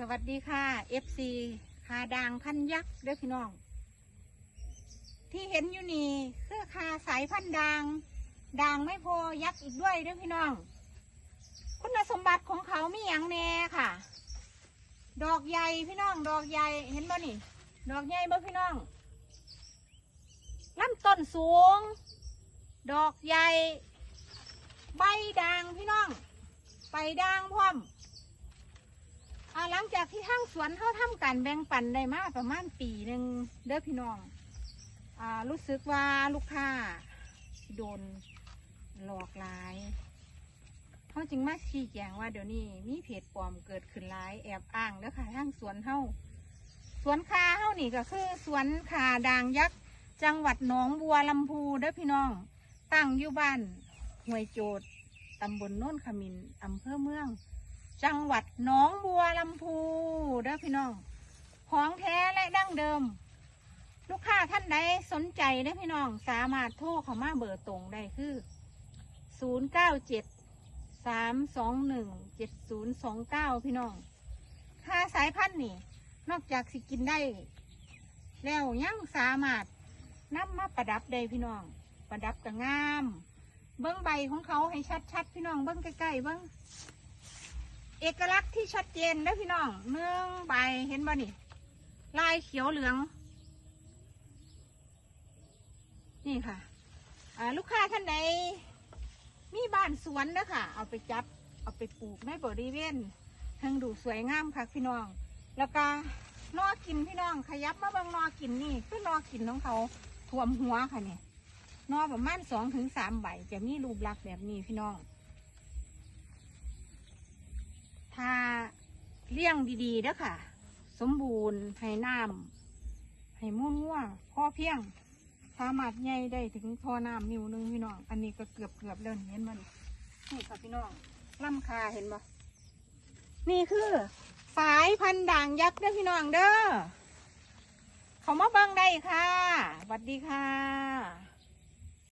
สวัสดีค่ะ FC คาดางพันยักษ์เด้อพี่น้อง ที่เห็นอยู่นี่คือคาสายพันดาง ด่างไม่พอยักษ์อีกด้วยเด้อพี่น้อง คุณสมบัติของเขามีอย่างแน่ค่ะ ดอกใหญ่พี่น้อง ดอกใหญ่เห็นบ่นี่ ดอกใหญ่บ่พี่น้องลำต้นสูง ดอกใหญ่ ใบด่างพี่น้องใบด่างพร้อม ลังจากที่ทั้งสวนเขาทำการแบ่งปันได้มาประมาณปีหนึ่งเด้อพี่น้องอ่ารู้สึกว่าลูกค้าโดนหลอกหลายเขาจึงมาชี้แจงว่าเดี๋ยวนี้มีเพจปลอมเกิดขึ้นหลายแอบอ้างเด้อค่ะทั้งสวนเฮาสวนคาเฮานี่ก็คือ สวนคาด่างยักษ์จังหวัดหนองบัวลำพูเด้อพี่น้อง ตั้งอยู่บ้านห้วยโจดตำบลโน้นขมินอำเภอเมือง จังหวัดหนองบัวลำพูเด้อพี่น้องของแท้และดั้งเดิม ลูกค้าท่านใดสนใจเด้อพี่น้องสามารถโทรเข้ามาเบอร์ตรงได้คือ 0 9 7 3 2 1 7 0 2 9 พี่น้องค่าสายพันธุ์นี่ นอกจากสิกินได้ แล้วยังสามารถนำมาประดับได้พี่น้อง ประดับกับงาม เบิ้งใบของเขาให้ชัดๆ พี่น้องเบิ้งใกล้ๆเบิ้ง เอกลักษณ์ที่ชัดเจนนะพี่น้องเนื่องใบเห็นบ่นี่ ลายเขียวเหลือง นี่ค่ะ อ่าลูกค้าท่านใดมีบ้านสวนนะค่ะเอาไปจับ เอาไปปลูกในบริเวณทั้งดูสวยงามค่ะพี่น้อง แล้วก็นอกินพี่น้องขยับมาบางนอกินนี่คือนอกินของเขาท่วมหัวค่ะเนี่ยนอประมาณสองถึงสามใบจะมีรูปลักษณ์แบบนี้พี่น้อง ถ้าเลี้ยงดีๆเด้อค่ะ สมบูรณ์ให้น้ำให้มุ่นวัวพ่อเพียง สามารถใหญ่ได้ถึงพอน้ำนิ้วหนึงพี่น้อง อันนี้ก็เกือบเกือบๆแล้วเห็นมันนี่ค่ะพี่น้องลำคาเห็นบ่นี่คือฝายพันธุ์ด่างยักษ์เด้อพี่น้องเด้อเขามาเบิ่งได้ค่ะสวัสดีค่ะ